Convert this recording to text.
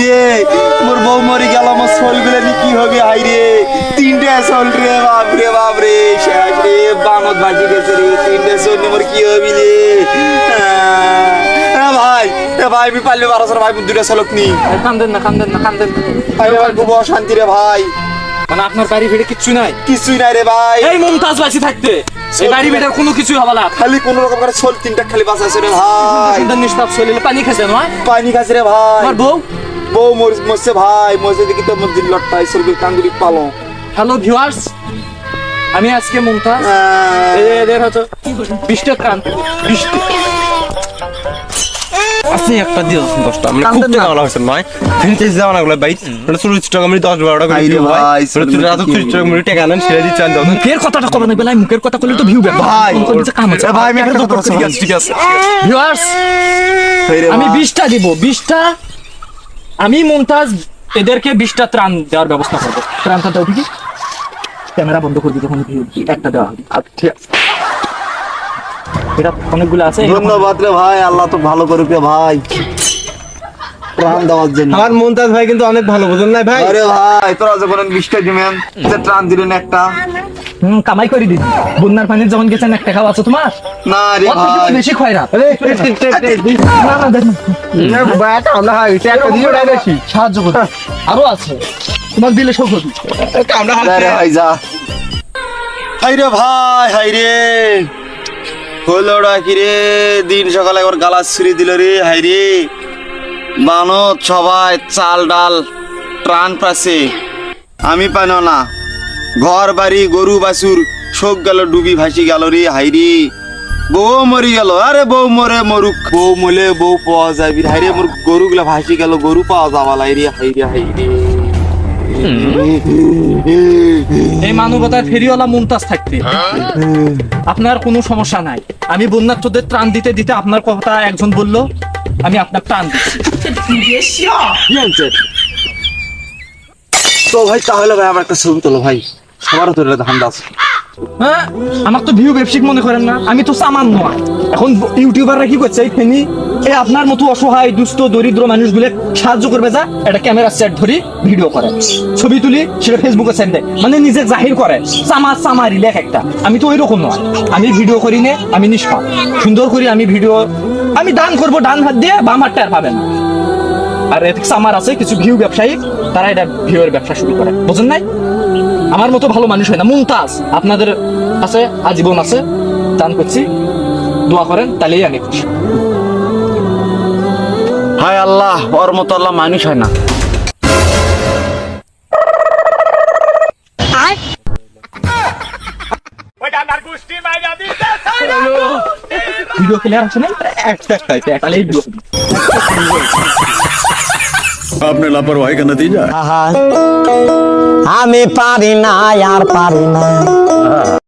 রে মোর বউ মরে গেল আমার সোলগুলো কি হবে হাই রে তিনটে সোল রে বাপ রে বাপ রে শেষ রে বামত বাজি গেছে রে তিনটে সোল মোর কি হবে রে? ভাই এ ভাই আমি পারলে বারো ভাই দুটা সোলক নি। কান্দেন না কান্দেন না কান্দেন। ভাই খুব অশান্তি রে ভাই। মানে আপনার বাড়ি ভিড়ে কিচ্ছু নাই? কিছুই নাই রে ভাই। এই মমতাজ বাসি থাকতে। এই বাড়ি ভিড়ে কোনো কিছুই হবে না। খালি কোন রকম করে সোল তিনটা খালি বাঁচাছে রে ভাই। নিষ্পাপ শরীরে পানি খেছে নয় পানি খাচ্ছে রে ভাই। আমার বউ? বউ মর- মরছে ভাই মরছে দেখি তো মসজিদ লটটাই সরবি কান্দুরি পালো। হ্যালো ভিউয়ার্স আমি আজকে মমতাজ। এ- এদের বৃষ্টি কান। বৃষ্টি। আপনি একটা দিও দশটা। মানে খুব টাকা বলা হয়েছে নয়গুলো চল্লিশ টাকা মানে দশ বারো টাকা আইরে দিও ভাই। ভাই, তুই রাত চল্লিশ টাকা মানে টাকা নেন ছেড়ে দিচ্ছেন দাও মুখের কথাটা কবে না বেলায় মুখের কথা বললে তো ভিউ ব্যাপার ভাই। কাম আছে। ভাই আমি একটা ঠিক আছে ঠিক আছে। ভিউয়ার্স আমি বিশটা দিব বিশটা আমি মমতাজ এদেরকে বিশটা ত্রাণ দেওয়ার ব্যবস্থা করব। ত্রাণটা দাও ঠিকই। ক্যামেরা বন্ধ করে দিতে ভিউ একটা দেওয়া হবে। ঠিক আছে। এটা অনেকগুলো আছে ধন্যবাদ রে ভাই আল্লাহ তো ভালো করুক রে ভাই। প্রাণ দেওয়ার জন্য। আমার মমতাজ ভাই কিন্তু অনেক ভালো বুঝুন না ভাই? আরে ভাই তোরা যখন বিশটা দিবেন ত্রাণ দিলেন একটা। হুম কামাই করে বন্যার পানির যখন গেছেন একটা খাওয়া আছে তোমার। না রে ভাই। বেশি খয়রা না। সাহায্য করো আরও আছে। তোমার দিলে সব হবে। আরে ভাই যা। হাই রে ভাই হাই রে। দিন সকালে একবার গালা ছুরি দিল রে হাই রে। বানত সবাই চাল ডাল ট্রান পাশে আমি পানো না। ঘর বাড়ি গরু বাছুর শোক গেল ডুবি ভাসি গেল রে হাই রে। বউ মরি গেল। আরে বউ মরে মরুক বউ মলে বউ পাওয়া যাবি হাই রে মোর গরু গুলা ভাসি গেল গরু পাওয়া যাবা লাই রে হাই রে হাই রে এই মানবতার ফেরিওয়ালা মুমতাজ থাকতে আপনার কোনো সমস্যা নাই। আমি বন্যার বন্যার্থদের ত্রাণ দিতে দিতে আপনার কথা একজন বলল আমি আপনার ত্রাণ দিচ্ছি তো ভাই তাহলে ভাই আমার একটা ছবি তোলো ভাই। সবার তো ধান্দা আছে। হ্যাঁ? আমার তো ভিউ ব্যবসায়িক মনে করেন না। আমি তো সামান্য এখন ইউটিউবাররা কি করছে? এই ফেনি এ আপনার মতো অসহায়, দুস্থ, দরিদ্র মানুষগুলো সাহায্য করবে যা, এটা ক্যামেরা সেট ধরি ভিডিও করে। ছবি তুলি, সেটা ফেসবুকে সেট দেয়। মানে নিজে জাহির করে। সামা সামারি লেখ একটা। আমি তো ওই রকম নয়। আমি ভিডিও করি নে, আমি নিষ্পাপ। সুন্দর করি আমি ভিডিও। আমি দান করব, ডান হাত দিয়ে বাম হাতটা আর পাবে না। আর এথিক্স আমার আছে কিছু ভিউ ব্যবসায়ী তারা এটা ভিউয়ের ব্যবসা শুরু করে। বুঝেন নাই? আমার মতো ভালো মানুষ হয় না। মুমতাজ আপনাদের আছে আজীবন আছে। দান করছি। দোয়া করেন তাহলেই আমি খুশি। হায় আল্লাহ ওর মতো আল্লাহ মানুষ হয় না। ভিডিও ক্লিয়ার আছে না? একটা একটা তাহলে आपने लापरवाही का नतीजा है। हाँ, हाँ।, हाँ मैं पारी ना यार पारी ना। हाँ।